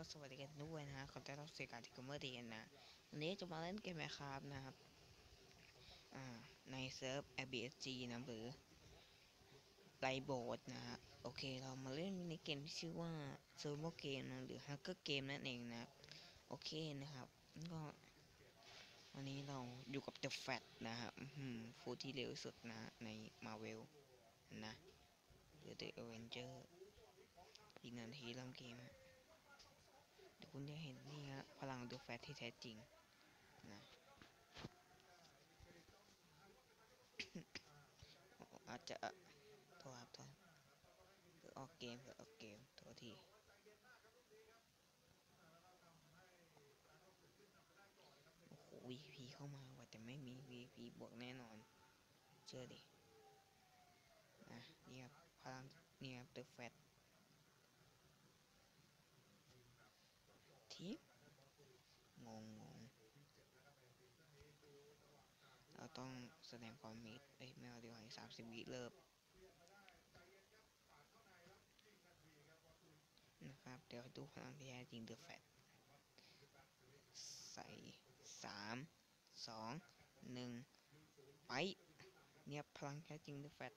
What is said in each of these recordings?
ก็สวัสดีกันด้วยนะฮะขอต้อนรับสู่การที่กัมเมอร์ดีกันนะวันนี้จะมาเล่นเกมแมคครับนะครับ อ่า ในเซิร์ฟ ABSG นะหรือไลโบดนะฮะ โอเค เรามาเล่นมินิเกมที่ชื่อว่าเซิร์ฟเกมนะหรือฮักเกอร์เกมนั่นเองนะ โอเคนะครับ ก็ วันนี้เราอยู่กับ The Fat นะครับฟูที่เร็วสุดนะ ใน Marvel นะหรือ The Avenger อีกนาทีเริ่มเกมฮะ คุณจะเห็นนี่ฮะพลังดูแฟตที่แท้จริงนะอาจจะโทษครับโทษเผื่อออกเกมเผื่อออกเกมโทษทีโอ้โห VP เข้ามาว่ะแต่ไม่มี VP บวกแน่นอน เชื่อดินะนี่ครับพลังนี่ครับ The Fat ทิปงงงงเราต้องแสดงความมิตรเอ้ยไม่เอาดีกว่าสามสิบวิเริ่มนะครับ เดี๋ยวดูพลังที่แท้จริงเดอะแฟตใส่สามสองหนึ่งไป เนี่ยพลังแท้จริงเดอะแฟต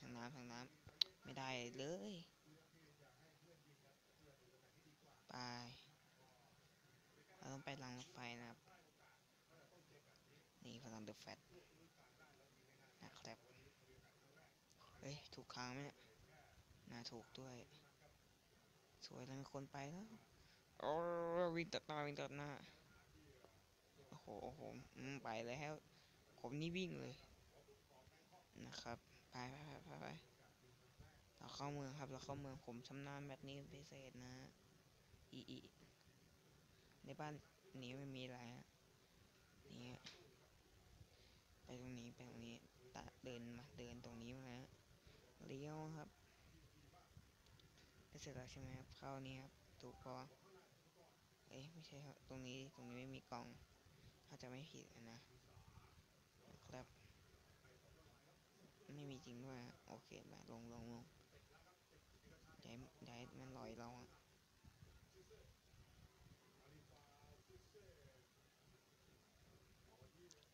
ทางน้ำทางน้ำไม่ได้เลย ไป เราต้องไปรางรถไฟนะครับ นี่พลังเดอะแฟตนะครับ เฮ้ย ถูกค้างไหมเนี่ยน่าถูกด้วย สวยแล้วมีคนไปแล้วโอ้วิ่งตัดหน้าวิ่งตัดหน้า โอ้โหโอ้โหไปแล้ว ผมนี่วิ่งเลย นะครับ ไปไปไปไปไปเราเข้าเมืองครับ เราเข้าเมืองผมชำนาญแบบนี้พิเศษนะ อีอีในบ้านนี้ไม่มีอะไรฮะนี่ไปตรงนี้ไปตรงนี้ตะเดินมาเดินตรงนี้มาแล้วเลี้ยวครับเสร็จแล้วใช่ไหมครับเข้านี่ครับถูกปะเอ้ยไม่ใช่ครับตรงนี้ตรงนี้ไม่มีกล่อง ถ้าจะไม่ผิดนะครับ ไม่มีจริงด้วยโอเคมาลงลงลงย้ายย้ายมันลอยเราอะ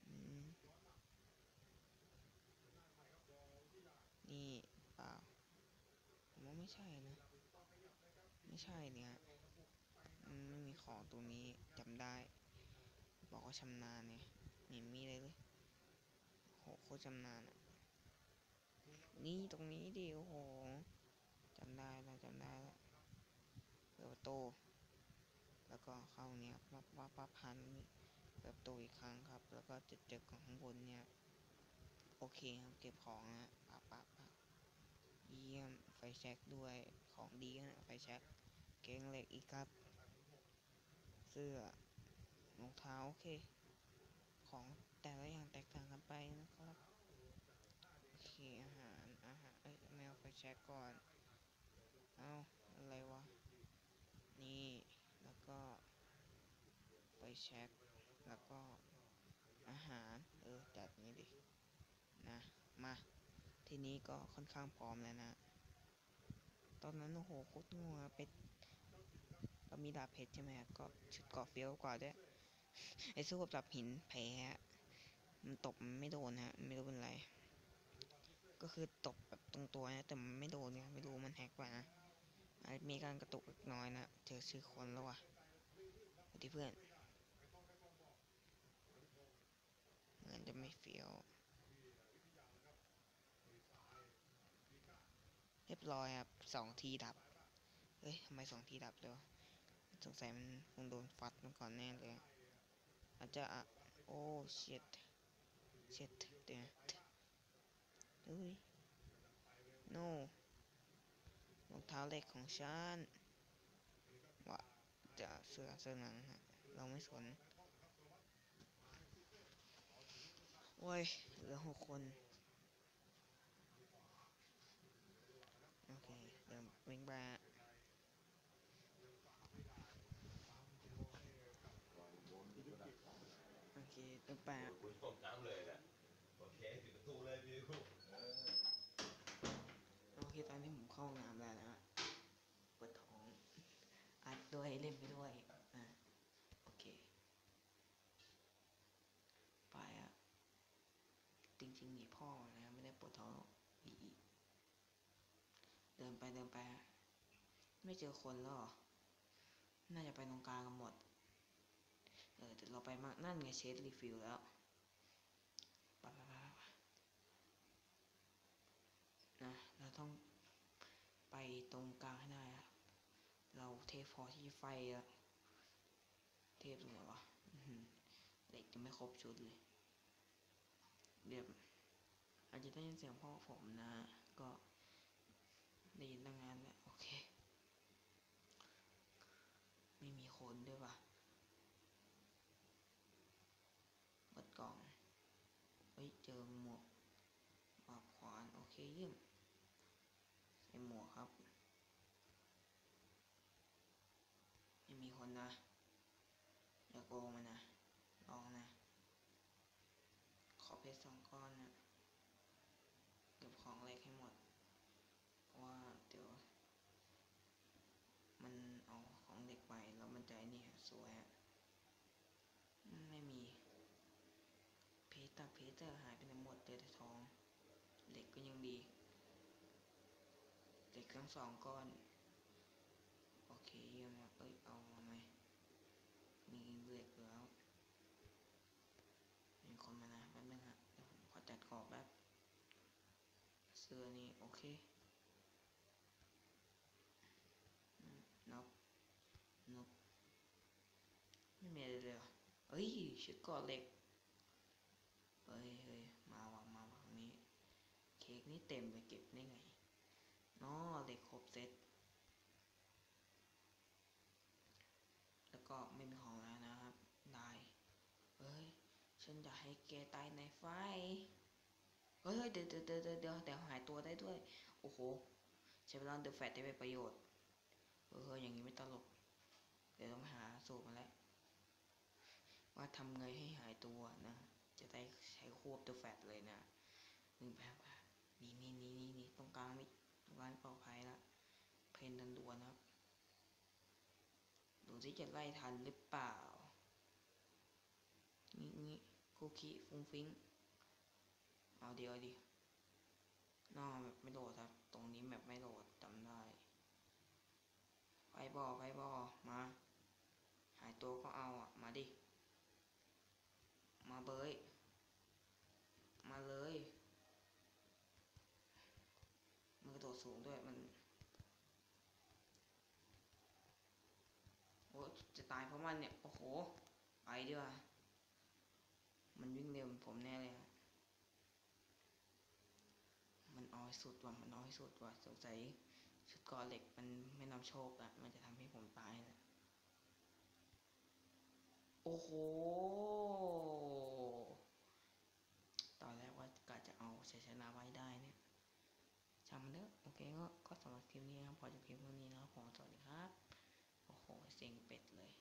อืมนี่เปล่าผมว่าไม่ ใช่นะ ไม่ใช่เนี่ยไม่มีของตรงนี้จำได้ บอกว่าชำนาญเนี่ยม่เห็นมีเลยเลยโหโคตรชำนาญอะนี่ตรงนี้ดิโอ้โหจำได้แล้วจำได้แล้วเปิดประตูแล้วก็เข้าเนี่ยวับวับวับพันนี่เปิดประตูอีกครั้งครับ แล้วก็จะเจอกล่องข้างบนเนี่ย โอเคครับเก็บของนะปะ แช็กด้วยของดีนะไฟแช็กเกงเหล็กอีกครับ เสื้อรองเท้าโอเค ของแต่ละอย่างแตกต่างกันไปนะครับโอเคอาหารอาหารเอ้ยไม่เอาไฟแช็กก่อนเอาอะไรวะ นี่แล้วก็ไฟแช็กแล้วก็อาหารเออจัดนี้ดินะมาทีนี้ก็ค่อนข้างพร้อมแล้วนะ อนนั้นโอ้โหโคตรงัวเป็ดเรามีดาบเพชรใช่ไหมก็ชุดเกาะเฟี้ยวกว่าด้วยไอ้สู้กับดาบหินแพ้มันตบไม่โดนฮะ ไม่รู้เป็นไร ก็คือตบแบบตรงตัวนะแต่มันไม่โดนเนี่ยไม่รู้มันแฮกกว่านะอาจมีการกระตุกเล็กน้อยนะเจอชื่อคนแล้วว่ะสวัสดีเพื่อนเหมือนจะไม่เฟี้ยวเรียบร้อยครับ สองทีดับเฮ้ยทำไมสองทีดับเลยวะสงสัยมันคงโดนฟัดมาก่อนแน่เลย อาจจะอะโอ้เช็ดเช็ดเดี๋ยวนะเฮ้ย no รองเท้าเล็กของฉันวะจะเสื้อเสื้อหนังฮะเราไม่สนโอ้ยเหลือหกคน โอเค เริ่ม วิ่งไปโอเคเริ่มไปะคุณตกน้ำเลยนะโอเคปิดประตูเลยวิวเออโอเคตอนที่ผมเข้าห้องน้ำแล้วนะปวดท้องอัดด้วยเล่นไปด้วยอะโอเค ไปอะจริงๆหนีพ่อนะไม่ได้ปวดท้องหรอกอีอี เดินไปเดินไปอะไม่เจอคนแล้วหรอ น่าจะไปตรงกลางกันหมด เออเราไปมากนั่นไงเชดรีฟิลแล้วไปไปไปไปนะเราต้องไปตรงกลางให้ได้เราเทพอที่ไฟอะเทพตรงไหนวะอื้อหือเหล็กยังไม่ครบชุดเลยเดี๋ยวอาจจะได้ยินเสียงพ่อผมนะ ก็ ได้ยินตั้งนานแล้วโอเค ไม่มีคนด้วยว่ะเปิดกล่องเฮ้ยเจอหมวกบาบขวานโอเคเยี่ยมใส่หมวกครับ ไม่มีคนนะอย่าโกงมันนะลองนะ ขอเพชรสองก้อนนะเก็บของเล็กให้หมด เพราะว่าเดี๋ยว มันเอาของเด็ก ไปแล้วมันจะนี่ฮะสวยฮะไม่มี เพชรต่เพชรแต่หายไปหนหมดเจอแต่ทอง เหล็กก็ยังดี เหล็กทั้งสองก้อน โอเคเยี่ยมาเอ้ยเอามาไหมมีเหล็กแล้วมีคนมานะแป๊บนึงฮะเดี๋ยวผมขอจัดของแป๊บเสื้อนี่โอเคอืมนกนกไม่มีอะไร เลยเหรอเอ้ยชุดเกอเหล็กเฮ้ยเฮ้ยมาว่ะมาว่ะตรงนี้ เค้กนี่เต็มไปเก็บได้ไงน้อเหล็กครบเซตแล้วก็ไม่มีของแล้วนะครับได้เฮ้ย ฉันจะให้แกตายในไฟเฮ้ยเฮ้ยเดี๋ยวเดี๋ยวเดี๋ยวเดี๋ยวเดี๋ยวยวหายตัวได้ด้วย โอ้โหใช้เวลาเดอะแฟตได้เป็นประโยชน์เอออย่างนี้ไม่ตลก เดี๋ยวต้องหาสูตรมาแล้ว ว่าทำไงให้หายตัวนะ จะได้ใช้ควบเดอะแฟตเลยนะหนึ่งแบบนี่นี่นี่นี่นี่ตรงกลางไม่ตรงกลางปลอดภัยละ เพนดันดวนครับ ดูที่จะไล่ทันหรือเปล่า นี่นี่คุกกี้ฟุ้งฟิ้งเอาเดียวดินอกแบบไม่โหลดครับ ตรงนี้แบบไม่โหลดจำได้ไฟบอไฟบอมา หายตัวก็เอาอะ มาดิ มาเบยมาเลย มันกระโดดสูงด้วยมัน โอ้จะตายเพราะมันเนี่ย โอ้โห ไปดีกว่า มันวิ่งเร็วผมแน่เลยฮะมันอาให้สุดว่ะ มันอาให้สุดว่ะ สงสัยชุดกอเหล็กมันไม่นำโชคอะมันจะทำให้ผมตายนะโอ้โห ตอนแรกว่ากะจะเอา ชัยชนะไว้ได้เนี่ยจำมันเถอะโอเคก็ก็สำหรับคลิปนี้นะครับพอจบคลิปเท่านี้นะครับผมสวัสดีครับโอ้โหเสียงเป็ดเลย